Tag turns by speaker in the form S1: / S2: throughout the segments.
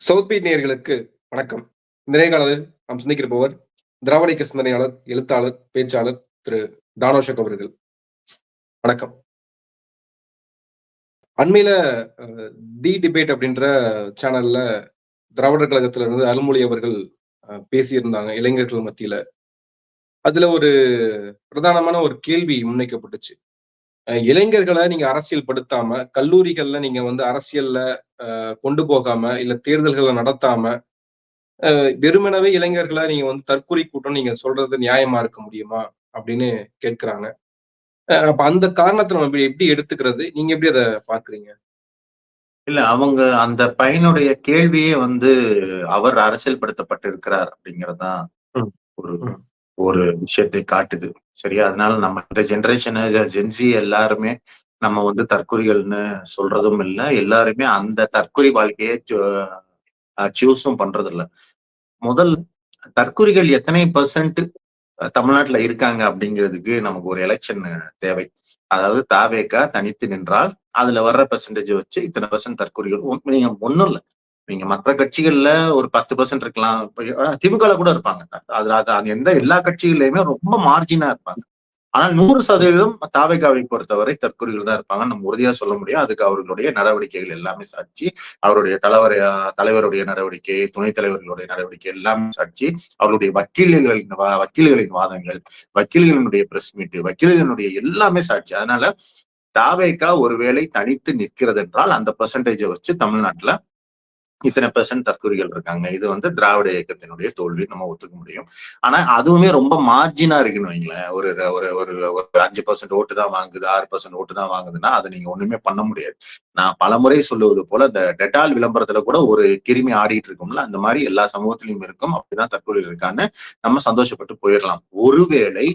S1: South beat நேயர்களுக்கு வணக்கம். இந்த நேர்காணலில் நாம் சிந்திக்கிருப்பவர் திராவிட இயக்க சிந்தனையாளர் எழுத்தாளர் பேச்சாளர் திரு தானோஷக் அவர்கள். வணக்கம். அண்மையில தி டிபேட் அப்படின்ற சேனல்ல திராவிடர் கழகத்துல இருந்து அருள்மொழி அவர்கள் அஹ், பேசியிருந்தாங்க இளைஞர்கள் மத்தியில. அதுல ஒரு பிரதானமான ஒரு கேள்வி முன்வைக்கப்பட்டுச்சு. இளைஞர்களை நீங்க அரசியல் படுத்தாம கல்லூரிகள்ல நீங்க வந்து அரசியல்ல கொண்டு போகாம இல்ல தேர்தல்களை நடத்தாம வெறுமனவே இளைஞர்களை நீங்க வந்து தற்கொலை கூட்டம் நீங்க சொல்றது நியாயமா இருக்க முடியுமா அப்படின்னு கேட்கிறாங்க அப்ப அந்த காரணத்தை நம்ம எப்படி- எப்படி எடுத்துக்கிறது நீங்க எப்படி அதை பாக்குறீங்க
S2: இல்ல அவங்க அந்த பையனுடைய கேள்வியே வந்து அவர் அரசியல்படுத்தப்பட்டிருக்கிறார் அப்படிங்கறதுதான்
S1: ம்.
S2: ஒரு. ஒரு விஷயத்தை காட்டுது. சரியா? அதனால நம்ம இந்த ஜெனரேஷனு ஜென்சி எல்லாருமே நம்ம வந்து தற்கொலைகள்னு சொல்றதும் இல்ல. எல்லாருமே அந்த தற்கொலை வாழ்க்கையை சூஸும் பண்றதில்ல. முதல் தற்கொலைகள் எத்தனை பர்சன்ட் தமிழ்நாட்டுல இருக்காங்க அப்படிங்கிறதுக்கு நமக்கு ஒரு எலெக்ஷன் தேவை. அதாவது தாவேக்கா தனித்து நின்றால் அதுல வர்ற பெர்சன்டேஜ் வச்சு இத்தனை பர்சன்ட் தற்கொலைகள். ஒன்றும் இல்லை ஒண்ணும் இல்ல. நீங்க மற்ற கட்சிகள்ல ஒரு பத்து பெர்சன்ட் இருக்கலாம். இப்ப, திமுகல கூட இருப்பாங்க. அதுல அது அது எந்த எல்லா கட்சிகள்லயுமே ரொம்ப மார்ஜினா இருப்பாங்க. ஆனால் நூறு சதவீதம் தாவேகாவை பொறுத்தவரை தற்கொலைகள் தான் இருப்பாங்க. நம்ம உறுதியா சொல்ல முடியும். அதுக்கு அவர்களுடைய நடவடிக்கைகள் எல்லாமே சாட்சி. அவருடைய தலைவர் தலைவருடைய நடவடிக்கை துணைத் தலைவர்களுடைய நடவடிக்கை எல்லாமே சாட்சி. அவருடைய வக்கீல்களின் வா- வக்கீல்களின் வாதங்கள் வக்கீல்களினுடைய பிரஸ் மீட்டு வக்கீல்களினுடைய எல்லாமே சாட்சி. அதனால தாவேக்கா ஒருவேளை தனித்து நிற்கிறது என்றால் அந்த பெர்சன்டேஜை வச்சு தமிழ்நாட்டுல இத்தனை பெர்சன்ட் தற்கொலைகள் இருக்காங்க. இது வந்து திராவிட இயக்கத்தினுடைய தோல்வி நம்ம ஒத்துக்க முடியும். ஆனா அதுவுமே ரொம்ப மார்ஜினா இருக்குன்னு வைங்களேன். ஒரு ஒரு ஒரு ஒரு அஞ்சு பர்சன்ட் ஓட்டு தான் வாங்குது ஆறு பர்சன்ட் ஓட்டு தான் வாங்குதுன்னா அதை நீங்க ஒண்ணுமே பண்ண முடியாது. நான் பலமுறை சொல்லுவது போல இந்த டெட்டால் விளம்பரத்துல கூட ஒரு கிருமி ஆடிட்டு இருக்கும்ல அந்த மாதிரி எல்லா சமூகத்திலையும் இருக்கும். அப்படிதான் தற்கொலை இருக்கான்னு நம்ம சந்தோஷப்பட்டு போயிடலாம். ஒருவேளை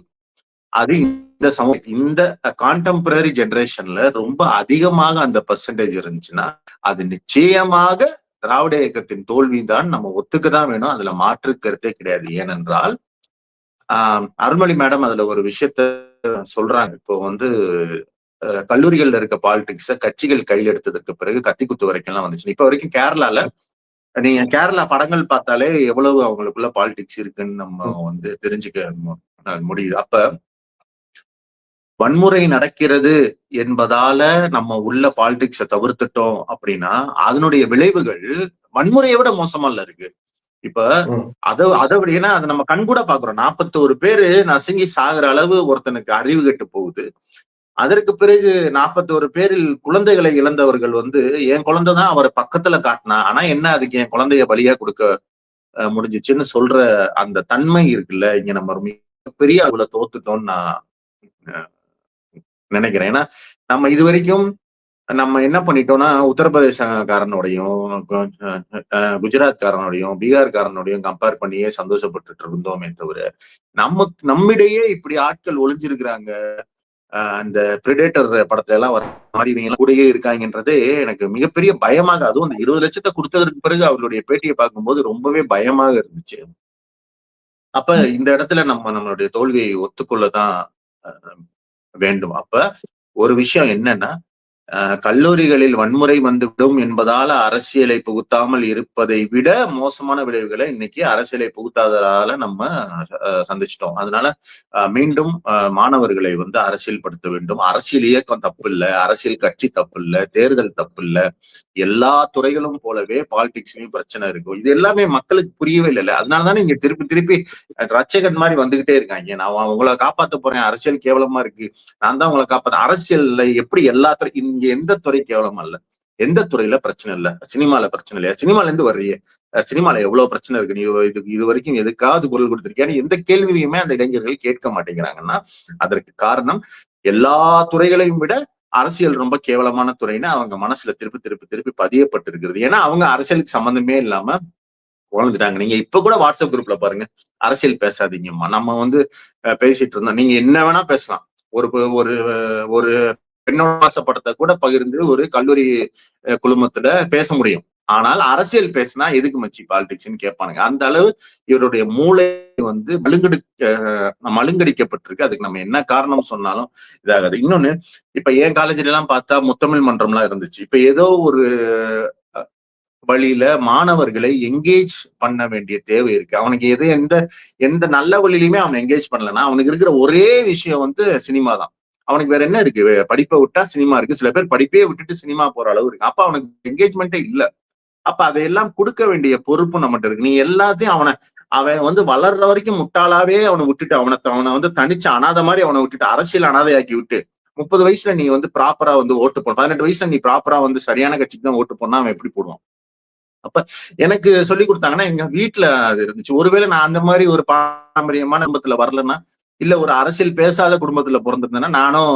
S2: அது இந்த சமூக இந்த கான்டெம்பரரி ஜெனரேஷன்ல ரொம்ப அதிகமாக அந்த பர்சன்டேஜ் இருந்துச்சுன்னா அது நிச்சயமாக திராவிட இயக்கத்தின் தோல்விதான் நம்ம ஒத்துக்கதான் வேணும். அதுல மாற்று கருத்தே கிடையாது. ஏனென்றால் ஆஹ் அருள்மொழி மேடம் அதுல ஒரு விஷயத்த சொல்றாங்க. இப்போ வந்து கல்லூரிகள்ல இருக்க பாலிடிக்ஸ கட்சிகள் கையில் எடுத்ததுக்கு பிறகு கத்தி குத்து வரைக்கும் எல்லாம் வந்துச்சு. இப்ப வரைக்கும் கேரளால நீங்க கேரளா படங்கள் பார்த்தாலே எவ்வளவு அவங்களுக்குள்ள பாலிடிக்ஸ் இருக்குன்னு நம்ம வந்து தெரிஞ்சுக்க முடியுது. அப்ப வன்முறை நடக்கிறது என்பதால நம்ம உள்ள பாலிடிக்ஸை தவிர்த்துட்டோம் அப்படின்னா அதனுடைய விளைவுகள் வன்முறையை விட மோசமா இல்ல இருக்கு. இப்ப. அதை அதை விட ஏன்னா அதை நம்ம கண்கூட பாக்குறோம் நாற்பத்தோரு பேரு நசுங்கி சாகுற அளவு ஒருத்தனுக்கு அறிவு கெட்டு போகுது. அதற்கு பிறகு நாற்பத்தோரு பேரில் குழந்தைகளை இழந்தவர்கள் வந்து என் குழந்தை தான் அவரை பக்கத்துல காட்டினா ஆனா என்ன அதுக்கு என் குழந்தைய பலியா கொடுக்க முடிஞ்சுச்சுன்னு சொல்ற அந்த தன்மை இருக்குல்ல இங்க நம்ம மிகப்பெரிய அளவுல தோத்துட்டோம்னு நான் நினைக்கிறேன். ஏன்னா நம்ம இது வரைக்கும் நம்ம என்ன பண்ணிட்டோம்னா உத்தரப்பிரதேசக்காரனோடையும் குஜராத்காரனோடையும் பீகார்காரனோடையும் கம்பேர் பண்ணியே சந்தோஷப்பட்டுட்டு இருந்தோமே தவிர நம்ம நம்மிடையே இப்படி ஆட்கள் ஒளிஞ்சிருக்கிறாங்க. அந்த பிரிடேட்டர் படத்துல எல்லாம் வர மாதிரி இவங்க கூடயே இருக்காங்கன்றதே எனக்கு மிகப்பெரிய பயமாக அதுவும் அந்த இருபது லட்சத்தை கொடுத்ததுக்கு பிறகு அவருடைய பேட்டியை பார்க்கும்போது ரொம்பவே பயமாக இருந்துச்சு. அப்ப இந்த இடத்துல நம்ம நம்மளுடைய தோல்வியை ஒத்துக்கொள்ளதான் வேண்டும். அப்ப ஒரு விஷயம் என்னன்னா கல்லூரிகளில் வன்முறை வந்துவிடும் என்பதால அரசியலை புகுத்தாமல் இருப்பதை விட மோசமான விளைவுகளை இன்னைக்கு அரசியலை புகுத்தாததால நம்ம சந்திச்சிட்டோம். அதனால அஹ், மீண்டும் மாணவர்களை வந்து அரசியல் படுத்த வேண்டும். அரசியல் இயக்கம் தப்பு இல்ல அரசியல் கட்சி தப்பு இல்ல தேர்தல் தப்பு இல்ல எல்லா துறைகளும் போலவே பாலிடிக்ஸ்லயும் பிரச்சனை இருக்கும் இது எல்லாமே மக்களுக்கு புரியவே இல்லை அதனாலதானே இங்க திருப்பி திருப்பி ரச்சகன் ரட்சகன் மாதிரி வந்துகிட்டே இருக்காங்க. நான் உங்களை காப்பாத்த போறேன். அரசியல் கேவலமா இருக்கு. நான் தான் உங்களை காப்பாத்த அரசியல்ல எப்படி எல்லாத்துறையும் இங்க எந்த துறை கேவலம் அல்ல எந்த துறையில பிரச்சனை இல்ல. சினிமால பிரச்சனை இல்லையா? சினிமால இருந்து வர்றியே சினிமால எவ்வளவு பிரச்சனை இருக்கு? நீ இது இது வரைக்கும் எதுக்காவது குரல் கொடுத்திருக்கியா? எந்த கேள்வியுமே அந்த இளைஞர்கள் கேட்க மாட்டேங்கிறாங்கன்னா அதற்கு காரணம் எல்லா துறைகளையும் விட அரசியல் ரொம்ப கேவலமான துறைன்னு அவங்க மனசுல திருப்பி திருப்பி திருப்பி பதியப்பட்டிருக்கிறது. ஏன்னா அவங்க அரசியலுக்கு சம்பந்தமே இல்லாம வளர்ந்துட்டாங்க நீங்க இப்ப கூட வாட்ஸ்அப் குரூப்ல பாருங்க. அரசியல் பேசாதீங்கம்மா. நம்ம வந்து பேசிட்டு இருந்தோம். நீங்க என்ன வேணா பேசலாம். ஒரு ஒரு ஒரு பெண்ணோட கூட பகிர்ந்து ஒரு கல்லூரி குழுமத்துல பேச முடியும். ஆனால் அரசியல் பேசினா எதுக்கு மச்சி பாலிடிக்ஸ்ன்னு கேட்பானுங்க. அந்த அளவு இவருடைய மூளை வந்து மழுங்கடி மழுங்கடிக்கப்பட்டிருக்கு. அதுக்கு நம்ம என்ன காரணம் சொன்னாலும் இதாகாது. இன்னொன்னு இப்ப என் காலேஜ்ல எல்லாம் பார்த்தா முத்தமிழ் மன்றம்லாம் இருந்துச்சு. இப்ப ஏதோ ஒரு வழியில மாணவர்களை எங்கேஜ் பண்ண வேண்டிய தேவை இருக்கு. அவனுக்கு எது எந்த எந்த நல்ல வழியிலுமே அவன் எங்கேஜ் பண்ணலன்னா அவனுக்கு இருக்கிற ஒரே விஷயம் வந்து சினிமா தான் அவனுக்கு வேற என்ன இருக்கு? படிப்பை விட்டா சினிமா இருக்கு. சில பேர் படிப்பே விட்டுட்டு சினிமா போற அளவு இருக்கு. அப்ப அவனுக்கு என்கேஜ்மெண்ட்டே இல்ல. அப்ப அதையெல்லாம் கொடுக்க வேண்டிய பொறுப்பு நம்மகிட்ட இருக்கு. நீ எல்லாத்தையும் அவனை அவன் வந்து வளர்ற வரைக்கும் முட்டாளாவே அவனை விட்டுட்டு அவனை அவனை வந்து தனிச்சு அனாதை மாதிரி அவனை விட்டுட்டு அரசியல் அனாதையாக்கி விட்டு முப்பது வயசுல நீ வந்து ப்ராப்பரா வந்து ஓட்டு போன பதினெட்டு வயசுல நீ ப்ராப்பரா வந்து சரியான கட்சிக்கு தான் ஓட்டு போனா அவன் எப்படி போடுவான்? அப்ப எனக்கு சொல்லி கொடுத்தாங்கன்னா எங்க வீட்டுல அது இருந்துச்சு. ஒருவேளை நான் அந்த மாதிரி ஒரு பாரம்பரியமான குடும்பத்துல வரலன்னா இல்ல ஒரு அரசியல் பேசாத குடும்பத்துல பிறந்திருந்தேன்னா நானும்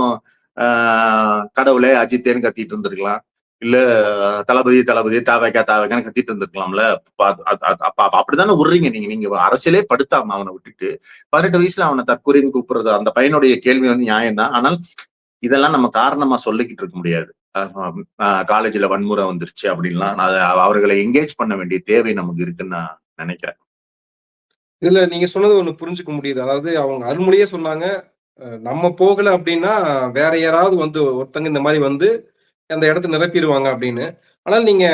S2: கடவுளே அஜித்தேன்னு கத்திட்டு இருந்திருக்கலாம். இல்ல தளபதி தளபதி தாவைக்கா தாவைக்கான்னு கத்திட்டு இருந்திருக்கலாம்ல. அப்ப அப்படித்தானே விடுறீங்க நீங்க. நீங்க அரசியலே படுத்தாம அவனை விட்டுட்டு பதினெட்டு வயசுல அவனை தற்கொலைன்னு கூப்பிடுறது அந்த பையனுடைய கேள்வி வந்து நியாயம்தான். ஆனால் இதெல்லாம் நம்ம காரணமா சொல்லிக்கிட்டு இருக்க முடியாது. காலேஜ்ல வன்முறை வந்துருச்சு அப்படின்லாம். அவர்களை என்கேஜ் பண்ண வேண்டிய தேவை நமக்கு இருக்குன்னு நான் நினைக்கிறேன்.
S1: இதுல நீங்க சொன்னது ஒண்ணு புரிஞ்சுக்க முடியுது. அதாவது அவங்க அருள்மொழியே சொன்னாங்க. அஹ் நம்ம போகல அப்படின்னா வேற யாராவது வந்து ஒருத்தங்க இந்த மாதிரி வந்து அந்த இடத்த நிரப்பிடுவாங்க அப்படின்னு. ஆனால் நீங்க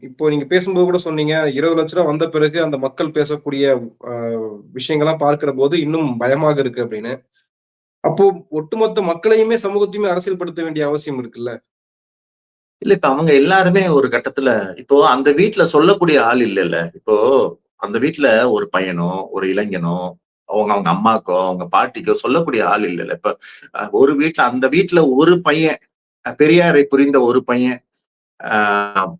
S1: இப்போ நீங்க பேசும்போது கூட சொன்னீங்க இருபது லட்ச ரூபா வந்த பிறகு அந்த மக்கள் பேசக்கூடிய விஷயங்கள்லாம் பார்க்கிற போது இன்னும் பயமாக இருக்கு அப்படின்னு. அப்போ ஒட்டுமொத்த மக்களையுமே சமூகத்தையுமே அரசியல்படுத்த வேண்டிய அவசியம் இருக்குல்ல?
S2: இல்ல இப்ப அவங்க எல்லாருமே ஒரு கட்டத்துல இப்போ அந்த வீட்டுல சொல்லக்கூடிய ஆள் இல்லைல்ல. இப்போ அந்த வீட்டுல ஒரு பையனோ ஒரு இளைஞனோ அவங்க அவங்க அம்மாக்கோ அவங்க பாட்டிக்கோ சொல்லக்கூடிய ஆள் இல்லைல்ல. இப்ப அஹ், ஒரு வீட்டுல அந்த வீட்டுல ஒரு பையன் பெரியாரை புரிந்த ஒரு பையன் ஆஹ்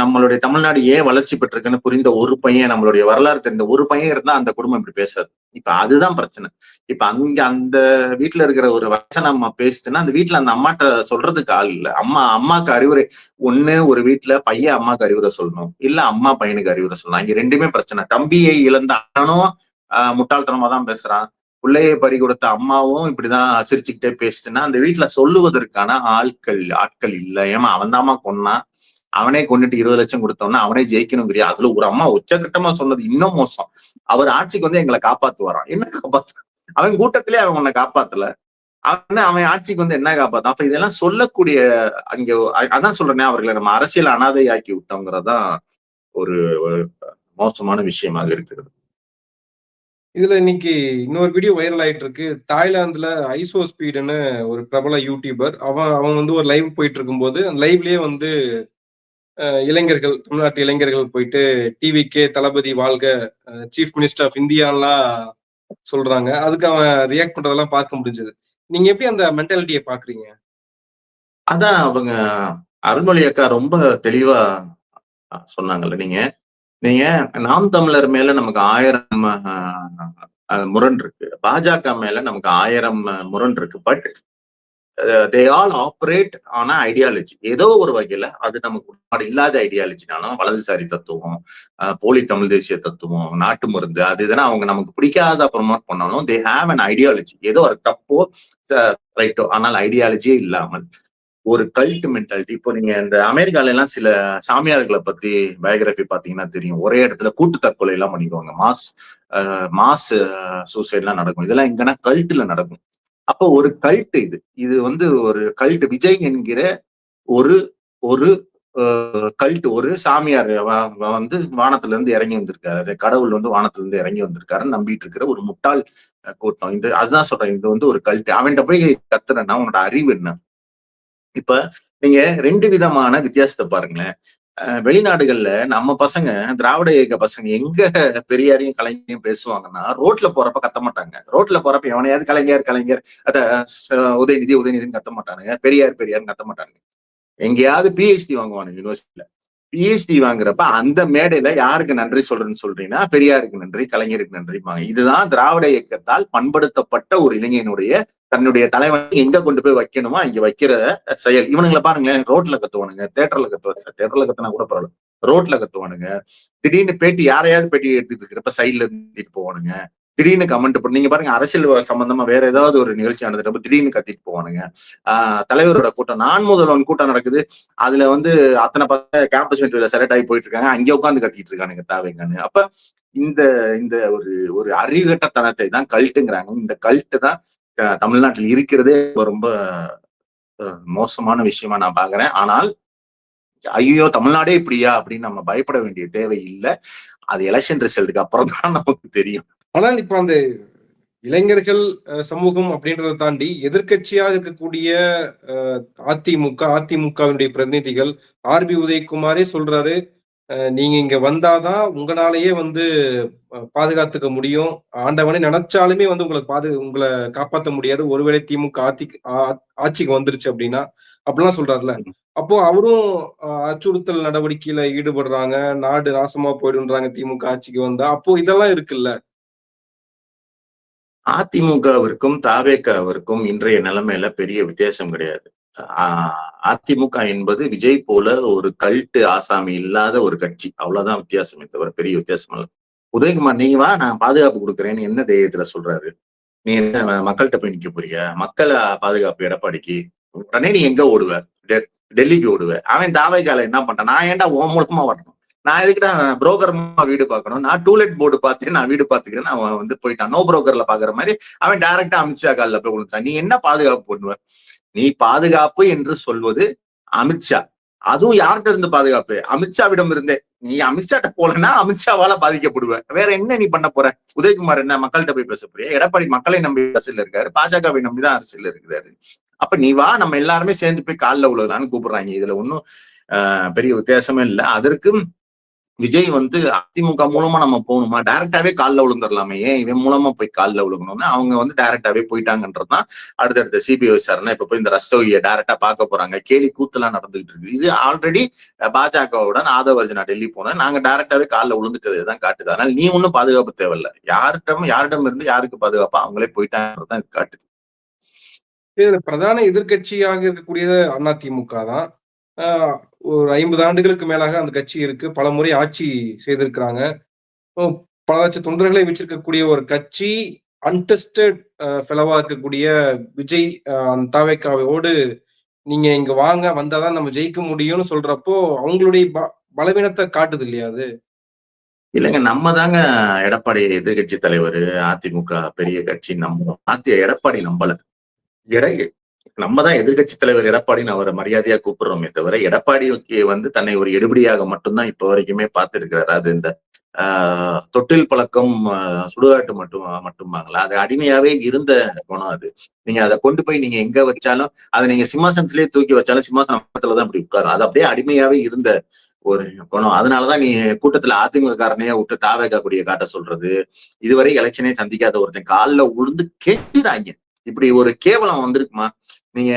S2: நம்மளுடைய தமிழ்நாடு ஏன் வளர்ச்சி பெற்றிருக்குன்னு புரிந்த ஒரு பையன் நம்மளுடைய வரலாறு தெரிந்த ஒரு பையன் இருந்தா அந்த குடும்பம் இப்படி பேசாது. இப்ப அதுதான் பிரச்சனை. இப்ப அங்க அந்த வீட்டுல இருக்கிற ஒரு வச்சன அம்மா பேசுதுன்னா அந்த வீட்டுல அந்த அம்மாட்ட சொல்றதுக்கு ஆள் இல்ல. அம்மா அம்மாக்கு அறிவுரை. ஒண்ணு ஒரு வீட்டுல பையன் அம்மாக்கு அறிவுரை சொல்லணும். இல்ல அம்மா பையனுக்கு அறிவுரை சொல்லணும். இங்க ரெண்டுமே பிரச்சனை. தம்பியை இழந்த அண்ணனும் ஆஹ் முட்டாள்தனமா தான் பேசுறான். பிள்ளையை பறி கொடுத்த அம்மாவும் இப்படிதான் சிரிச்சுக்கிட்டே பேசுதுன்னா அந்த வீட்டுல சொல்லுவதற்கான ஆட்கள் ஆட்கள் இல்ல. ஏமா அவன் தாமா கொன்னான். அவனே கொண்டுட்டு இருபது லட்சம் கொடுத்தோம்னா அவனே ஜெயிக்கணுங்கிறியா? அதுல ஒரு அம்மா உச்சகட்டமா சொன்னது இன்னும் மோசம். அவர் ஆட்சிக்கு வந்து எங்களை காப்பாத்துவாராம். என்ன காப்பாத்து? அவன் கூட்டத்திலே அவன் உன்னை காப்பாத்தல. அவன் அவன் ஆட்சிக்கு வந்து என்ன காப்பாத்தான் அப்ப இதெல்லாம் சொல்லக்கூடிய அங்க அதான் சொல்றேனே அவர்களை நம்ம அரசியல் அனாதையாக்கி விட்டோங்கிறதான் ஒரு ஒரு மோசமான விஷயமாக இருக்கிறது.
S1: இதுல இன்னைக்கு இன்னொரு வீடியோ வைரல் ஆயிட்டு இருக்கு தாய்லாந்துல ஐசோ ஸ்பீடுன்னு ஒரு பிரபல யூடியூபர் அவன் அவன் வந்து ஒரு லைவ் போயிட்டு இருக்கும்போது அந்த லைவ்லயே வந்து இளைஞர்கள் தமிழ்நாட்டு இளைஞர்கள் போயிட்டு டிவி கே தளபதி வாழ்க சீஃப் மினிஸ்டர் ஆஃப் இந்தியான்லாம் சொல்றாங்க. அதுக்கு அவன் ரியாக்ட் பண்றதெல்லாம் பார்க்க முடிஞ்சது. நீங்க எப்படி அந்த மென்டாலிட்டியை பாக்குறீங்க?
S2: அதான் அவங்க அருள்மொழி அக்கா ரொம்ப தெளிவா சொன்னாங்கல்ல நீங்க. நீங்க நாம் தமிழர் மேல நமக்கு ஆயிரம் முரண் இருக்கு பாஜக மேல நமக்கு ஆயிரம் முரண் இருக்கு பட் தே ஆல் ஆப்ரேட் ஆன ஐடியாலஜி ஏதோ ஒரு வகையில அது நமக்கு உட்பாடு இல்லாத ஐடியாலஜினாலும் வலதுசாரி தத்துவம் போலி தமிழ் தேசிய தத்துவம் நாட்டு மருந்து அது இதெல்லாம் அவங்க நமக்கு பிடிக்காத ப்ரொமோட் பண்ணாலும் தே ஹாவ் அன் ஐடியாலஜி ஏதோ ஒரு தப்போ ரைட்டோ ஆனால் ஐடியாலஜியே இல்லாமல். ஒரு கல்ட் மென்டாலிட்டி இப்போ நீங்க இந்த அமெரிக்கால எல்லாம் சில சாமியார்களை பத்தி பயோகிராஃபி பாத்தீங்கன்னா தெரியும். ஒரே இடத்துல கூட்டு தற்கொலை எல்லாம் பண்ணிடுவாங்க மாஸ் மாஸ் சூசைட் எல்லாம் நடக்கும். இதெல்லாம் எங்கன்னா கல்ட்டுல நடக்கும். அப்போ ஒரு கல்ட் இது. இது வந்து ஒரு கல்ட். விஜய் என்கிற ஒரு ஒரு கல்ட். ஒரு சாமியார் வந்து வானத்துல இருந்து இறங்கி வந்திருக்காரு. கடவுள் வந்து வானத்துல இருந்து இறங்கி வந்திருக்காருன்னு நம்பிட்டு இருக்கிற ஒரு முட்டாள் கூட்டம். இந்த அதுதான் சொல்றேன். இது வந்து ஒரு கல்ட். அவன்கிட்ட போய் கத்துறேன்னா உன்னோட அறிவு என்ன? இப்ப நீங்க ரெண்டு விதமான வித்தியாசத்தை பாருங்களேன். வெளிநாடுகள்ல நம்ம பசங்க திராவிட இயக்க பசங்க எங்க பெரியாரையும் கலைஞரையும் பேசுவாங்கன்னா ரோட்ல போறப்ப கத்த மாட்டாங்க. ரோட்ல போறப்ப எவனையாவது கலைஞர் கலைஞர் அத உதயநிதி உதயநிதினு கத்த மாட்டானுங்க. பெரியார் பெரியார்னு கத்த மாட்டானுங்க. எங்கேயாவது பிஹெச்டி வாங்குவானுங்க யூனிவர்சிட்டியில பிஹெச்டி வாங்குறப்ப அந்த மேடையில யாருக்கு நன்றி சொல்றேன்னு சொல்றீங்கன்னா பெரியாருக்கு நன்றி கலைஞருக்கு நன்றிப்பாங்க இதுதான் திராவிட இயக்கத்தால் பண்படுத்தப்பட்ட ஒரு இளைஞனுடைய தன்னுடைய தலைவனை எங்க கொண்டு போய் வைக்கணுமோ அங்க வைக்கிற செயல். இவனுங்களை பாருங்களேன் ரோட்ல கத்துவானுங்க தேட்டர்ல கத்துவாங்க தேட்டர்ல கத்துனா கூட பரவாயில்ல. ரோட்ல கத்துவானுங்க. திடீர்னு பேட்டி யாரையாவது பேட்டி எடுத்துட்டு இருக்கிறப்ப சைட்ல இருந்துட்டு போவானுங்க. திடீர்னு கமெண்ட் பண்ணி நீங்க பாருங்க அரசியல் சம்பந்தமா வேற ஏதாவது ஒரு நிகழ்ச்சி நடந்துட்டு திடீர்னு கத்திட்டு போவானுங்க. ஆஹ் தலைவரோட கூட்டம் நான் முதல்வன் கூட்டம் நடக்குது. அதுல வந்து அத்தனை பார்த்தா கேம்பஸ் இன்டர்வியூல செலக்ட் ஆகி போயிட்டு இருக்காங்க அங்கே உட்காந்து கத்திட்டு இருக்கானுங்க தேவைங்கன்னு. அப்ப இந்த இந்த ஒரு ஒரு அறிவுகட்டத்தனத்தை தான் கல்ட்டுங்கிறாங்க இந்த கல்ட்டு தான் தமிழ்நாட்டில் இருக்கிறதே ரொம்ப ரொம்ப மோசமான விஷயமா நான் பாக்குறேன். ஆனால் ஐயோ தமிழ்நாடே இப்படியா? அப்படின்னு நம்ம பயப்பட வேண்டிய தேவை இல்லை. அது எலெக்ஷன் ரிசல்ட்டுக்கு அப்புறம் தான் நமக்கு தெரியும்.
S1: ஆனால் இப்ப அந்த இளைஞர்கள் சமூகம் அப்படின்றத தாண்டி எதிர்கட்சியாக இருக்கக்கூடிய அஹ், அதிமுக அதிமுகவினுடைய பிரதிநிதிகள் ஆர்பி உதயகுமாரே சொல்றாரு நீங்க இங்க வந்தாதான் உங்களாலேயே வந்து பாதுகாத்துக்க முடியும். ஆண்டவனே நினைச்சாலுமே வந்து உங்களை பாது உங்களை காப்பாற்ற முடியாது. ஒருவேளை திமுக ஆட்சி ஆ- ஆட்சிக்கு வந்துருச்சு அப்படின்னா அப்படிலாம் சொல்றாருல அப்போ அவரும் அச்சுறுத்தல் நடவடிக்கையில ஈடுபடுறாங்க. நாடு நாசமா போயிடுன்றாங்க திமுக ஆட்சிக்கு வந்தா. அப்போ இதெல்லாம் இருக்குல்ல?
S2: அதிமுகவிற்கும் தாவேக்காவிற்கும் இன்றைய நிலைமையில பெரிய வித்தியாசம் கிடையாது. ஆஹ் அதிமுக என்பது விஜய் போல ஒரு கல்ட்டு ஆசாமி இல்லாத ஒரு கட்சி. அவ்வளவுதான் வித்தியாசமே தவிர பெரிய வித்தியாசம் இல்லை. உதயகுமார் நீங்க வா நான் பாதுகாப்பு கொடுக்குறேன்னு என்ன தைரியத்துல சொல்றாரு? நீ என்ன மக்கள்கிட்ட போய் நிக்க போறிய? மக்களை பாதுகாப்பு எடப்பாடிக்கு. உடனே நீ எங்க ஓடுவ? டெ- டெல்லிக்கு ஓடுவ. அவன் தாவைக்கால என்ன பண்றான்? நான் ஏன்டா உன் மூலமா வரணும்? நான் எதுக்குடா புரோக்கர் வீடு பார்க்கணும்? நான் டூலெட் போர்டு பார்த்து நான் வீடு பாத்துக்கிறேன் அவன் வந்து போயிட்டான். நோ புரோக்கர்ல பாக்குற மாதிரி அவன் டைரக்டா அமித்ஷா காலில் போய் கொடுத்தான் நீ என்ன பாதுகாப்பு பண்ணுவ? நீ பாதுகாப்பு என்று சொல்வது அமித்ஷா அதுவும் யார்கிட்ட இருந்து பாதுகாப்பு? அமித்ஷாவிடம் இருந்தே. நீ அமித்ஷாட்ட போலன்னா அமித்ஷாவால பாதிக்கப்படுவ. வேற என்ன நீ பண்ண போற? உதயகுமார் என்ன மக்கள்கிட்ட போய் பேச போறியா? எடப்பாடி மக்களை நம்பி அரசியல் இருக்காரு. பாஜகவை நம்பிதான் அரசியல் இருக்கிறாரு. அப்ப நீ வா நம்ம எல்லாருமே சேர்ந்து போய் காலில் உழுகலான்னு கூப்பிடுறாங்க. இதுல ஒன்னும் பெரிய வித்தியாசமே இல்லை. அதற்கும் விஜய் வந்து அதிமுக மூலமா நம்ம போகணுமா? டைரக்டாவே காலில் விழுந்துடலாமே ஏன் இவன் மூலமா போய் காலில் விழுகணும்னு? அவங்க வந்து டைரக்டாவே போயிட்டாங்கன்றதுதான் அடுத்தடுத்த சிபிஐ விசாரணை இப்ப போய் இந்த ரஸ்தோகியை டைரக்டா பார்க்க போறாங்க. கேலி கூத்துலாம் நடந்துகிட்டு இருக்கு இது ஆல்ரெடி பாஜகவுடன் ஆதவர்ஜனா டெல்லி போனேன். நாங்க டைரக்டாவே காலில் விழுந்துட்டது தான் காட்டுது. அதனால நீ ஒன்றும் பாதுகாப்பு தேவையில்ல. யார்கிட்ட யாரிடம் இருந்து யாருக்கு பாதுகாப்பா அவங்களே போயிட்டாங்கன்றதுதான் இது காட்டுது.
S1: இதுல பிரதான எதிர்க்கட்சியாக இருக்கக்கூடியது அதிமுக தான். ஆஹ் ஒரு ஐம்பது ஆண்டுகளுக்கு மேலாக அந்த கட்சி இருக்கு. பல முறை ஆட்சி செய்திருக்கிறாங்க. இப்போ பல லட்ச தொண்டர்களை வச்சிருக்கக்கூடிய ஒரு கட்சி அன்டெஸ்டட் ஃபெலவா இருக்கக்கூடிய விஜய் தாவேக்காவோடு நீங்க இங்க வாங்க வந்தாதான் நம்ம ஜெயிக்க முடியும்னு சொல்றப்போ அவங்களுடைய ப- பலவீனத்தை காட்டுது இல்லையா அது?
S2: இல்லைங்க நம்ம தாங்க எடப்பாடி எதிர்கட்சி தலைவர் அதிமுக பெரிய கட்சி நம்ம எடப்பாடி நம்பல நம்ம தான் எதிர்கட்சி தலைவர் எடப்பாடின்னு அவரை மரியாதையா கூப்பிடுறோமே தவிர எடப்பாடிக்கு வந்து தன்னை ஒரு எடுபடியாக மட்டும்தான் இப்ப வரைக்குமே பார்த்திருக்கிறாரு. அது இந்த ஆஹ் தொட்டில் பழக்கம் சுடுகாட்டு மட்டும் மட்டும்பாங்களா? அது அடிமையாவே இருந்த குணம் அது. நீங்க அதை கொண்டு போய் நீங்க எங்க வச்சாலும் அதை நீங்க சிம்மாசனத்திலேயே தூக்கி வச்சாலும் சிம்மாசனத்துல தான் அப்படி உட்காரும். அது அப்படியே அடிமையாவே இருந்த ஒரு குணம். அதனாலதான் நீ கூட்டத்துல அதிமுக காரனையே விட்டு தாவேகா கூடிய காட்ட சொல்றது. இதுவரை எலெக்ஷனே சந்திக்காத ஒருத்தன் காலில் உளுந்து கேட்டுறாங்க இப்படி ஒரு கேவலம் வந்திருக்குமா? நீங்க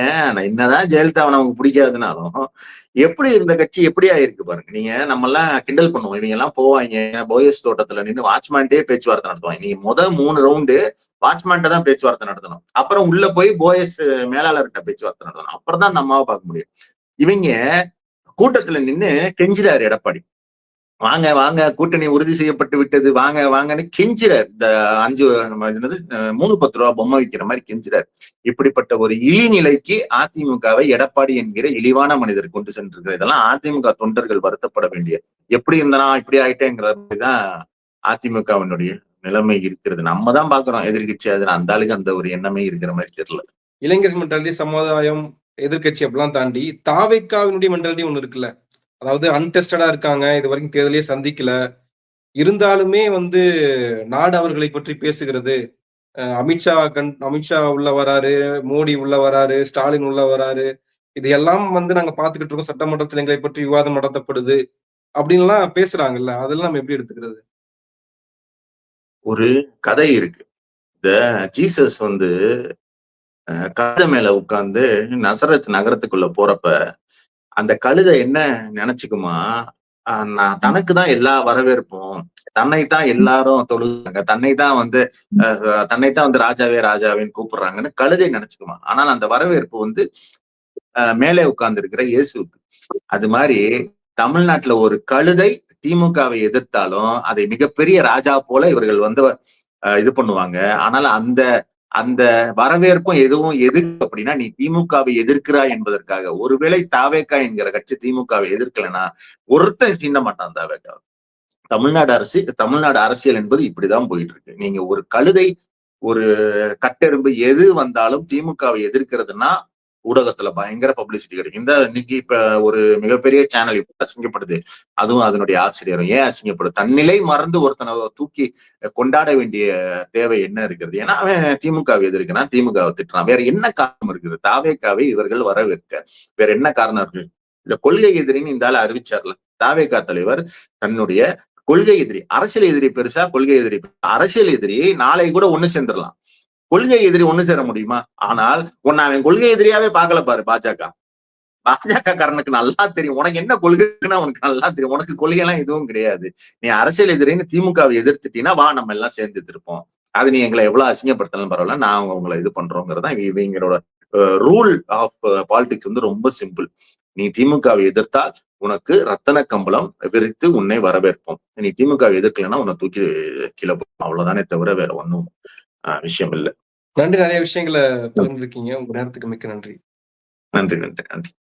S2: என்னதான் ஜெயலலிதா நமக்கு பிடிக்காதுனாலும் எப்படி இந்த கட்சி எப்படியா இருக்கு பாருங்க. நீங்க நம்ம எல்லாம் கிண்டல் பண்ணுவோம். இவங்க எல்லாம் போவாங்க போயஸ் தோட்டத்துல நின்று வாட்ச்மேன்டே பேச்சுவார்த்தை நடத்துவாங்க. நீங்க முத மூணு ரவுண்டு வாட்ச்மேன்ட்ட தான் பேச்சுவார்த்தை நடத்தணும். அப்புறம் உள்ள போய் போயஸ் மேலாளர்கிட்ட பேச்சுவார்த்தை நடத்தணும். அப்புறம் தான் நம்ம பார்க்க முடியும். இவங்க கூட்டத்துல நின்னு கெஞ்சிறாரு எடப்பாடி. வாங்க வாங்க கூட்டணி உறுதி செய்யப்பட்டு விட்டது. வாங்க வாங்கன்னு கெஞ்சிறார். இந்த அஞ்சு என்னது மூணு பத்து ரூபா பொம்மை விற்கிற மாதிரி கெஞ்சிறார். இப்படிப்பட்ட ஒரு இழிநிலைக்கு அதிமுகவை எடப்பாடி என்கிற இழிவான மனிதர் கொண்டு சென்றிருக்கிறது இதெல்லாம் அதிமுக தொண்டர்கள் வருத்தப்பட வேண்டிய எப்படி இருந்தனா இப்படி ஆயிட்டேங்கிற மாதிரிதான் அதிமுகவினுடைய நிலைமை இருக்கிறது. நம்ம தான் பாக்குறோம் எதிர்கட்சி அதுல அந்த ஆளுக்கு அந்த ஒரு எண்ணமே இருக்கிற மாதிரி தெரியல.
S1: இளைஞர் மென்டாலிட்டி சமுதாயம் எதிர்க்கட்சி அப்படிலாம் தாண்டி தாவைக்காவினுடைய மென்டாலிட்டி ஒண்ணு இருக்குல்ல. அதாவது அன்டெஸ்டடா இருக்காங்க இது வரைக்கும் தேர்தலே சந்திக்கல. இருந்தாலுமே வந்து நாடு அவர்களை பற்றி பேசுகிறது. அஹ் அமித்ஷா கண் அமித்ஷா உள்ள வராரு மோடி உள்ள வராரு ஸ்டாலின் உள்ள வராரு. இது எல்லாம் வந்து நாங்க பாத்துக்கிட்டு இருக்கோம். சட்டமன்றத்தில் எங்களை பற்றி விவாதம் நடத்தப்படுது. அப்படின்லாம் பேசுறாங்கல்ல அதெல்லாம் நம்ம எப்படி எடுத்துக்கிறது?
S2: ஒரு கதை இருக்கு. இந்த ஜீசஸ் வந்து கதை மேல உட்கார்ந்து நசரத் நகரத்துக்குள்ள போறப்ப அந்த கழுதை என்ன நினைச்சுக்குமா? ஆஹ், நான் தனக்கு தான் எல்லா வரவேற்பும் தன்னை தான் எல்லாரும் தொழுகிறாங்க தன்னை தான் வந்து அஹ், தன்னை தான் வந்து ராஜாவே ராஜாவேன்னு கூப்பிடுறாங்கன்னு கழுதை நினைச்சுக்குமா? ஆனால் அந்த வரவேற்பு வந்து அஹ், மேலே உட்கார்ந்து இருக்கிற இயேசுக்கு அது மாதிரி தமிழ்நாட்டுல ஒரு கழுதை திமுகவை எதிர்த்தாலும் அதை மிகப்பெரிய ராஜா போல இவர்கள் வந்து இது பண்ணுவாங்க. ஆனால் அந்த அந்த வரவேற்பும் எதுவும் எதிர்க்கு அப்படின்னா நீ திமுகவை எதிர்க்கிறாய் என்பதற்காக. ஒருவேளை தாவேக்கா என்கிற கட்சி திமுகவை எதிர்க்கலைன்னா ஒருத்தன் சின்ன மாட்டான் தாவேக்கா. தமிழ்நாடு அரசு தமிழ்நாடு அரசியல் என்பது இப்படிதான் போயிட்டு இருக்கு நீங்க ஒரு கழுதை ஒரு கட்டெரும்பு எது வந்தாலும் திமுகவை எதிர்க்கிறதுனா ஊடகத்துல பயங்கர பப்ளிசிட்டி கிடைக்கும். இந்த இன்னைக்கு இப்ப ஒரு மிகப்பெரிய சேனல் இப்ப அசிங்கப்படுது. அதுவும் அதனுடைய ஆசிரியரும். ஏன் அசிங்கப்படுது? தன்னிலை மறந்து ஒருத்தனை தூக்கி கொண்டாட வேண்டிய தேவை என்ன இருக்கிறது? ஏன்னா அவன் திமுகவை எதிர்க்கிறான் திமுகவை திட்டுறான். வேற என்ன காரணம் இருக்குது? தாவேக்காவை இவர்கள் வரவேற்க. வேற என்ன காரணம் இருக்கு இந்த கொள்கை எதிரின்னு இந்த ஆள் அறிவிச்சார்ல. தாவேகா தலைவர் தன்னுடைய கொள்கை எதிரி. அரசியல் எதிரி பெருசா கொள்கை எதிரி அரசியல் எதிரி நாளை கூட ஒண்ணு சேர்ந்துடலாம். கொள்கை எதிரி ஒண்ணு சேர முடியுமா? ஆனால் உன்னை அவன் கொள்கை எதிரியாவே பாக்கல பாரு பாஜக. பாஜக காரனுக்கு நல்லா தெரியும். உனக்கு என்ன கொள்கைன்னா உனக்கு நல்லா தெரியும். உனக்கு கொள்கை எல்லாம் எதுவும் கிடையாது. நீ அரசியல் எதிரின்னு திமுகவை எதிர்த்துட்டீங்கன்னா வா நம்ம எல்லாம் சேர்ந்து இருப்போம் அது நீ எங்களை எவ்வளவு அசிங்கப்படுத்தலாம் பரவாயில்ல. நான் உங்களை இது பண்றோங்கிறதான் இவங்களோட ரூல் ஆஃப் பாலிடிக்ஸ் வந்து ரொம்ப சிம்பிள் நீ திமுகவை எதிர்த்தால் உனக்கு ரத்தன கம்பளம் விரித்து உன்னை வரவேற்போம். நீ திமுகவை எதிர்க்கலைன்னா உன்னை தூக்கி கீழே போகும் அவ்வளவுதானே தவிர வேற ஒண்ணும் விஷயம் இல்லை.
S1: நன்றி நிறைய விஷயங்களை பகிர்ந்துருக்கீங்க. உங்க நேரத்துக்கு மிக்க நன்றி.
S2: நன்றி நன்றி நன்றி.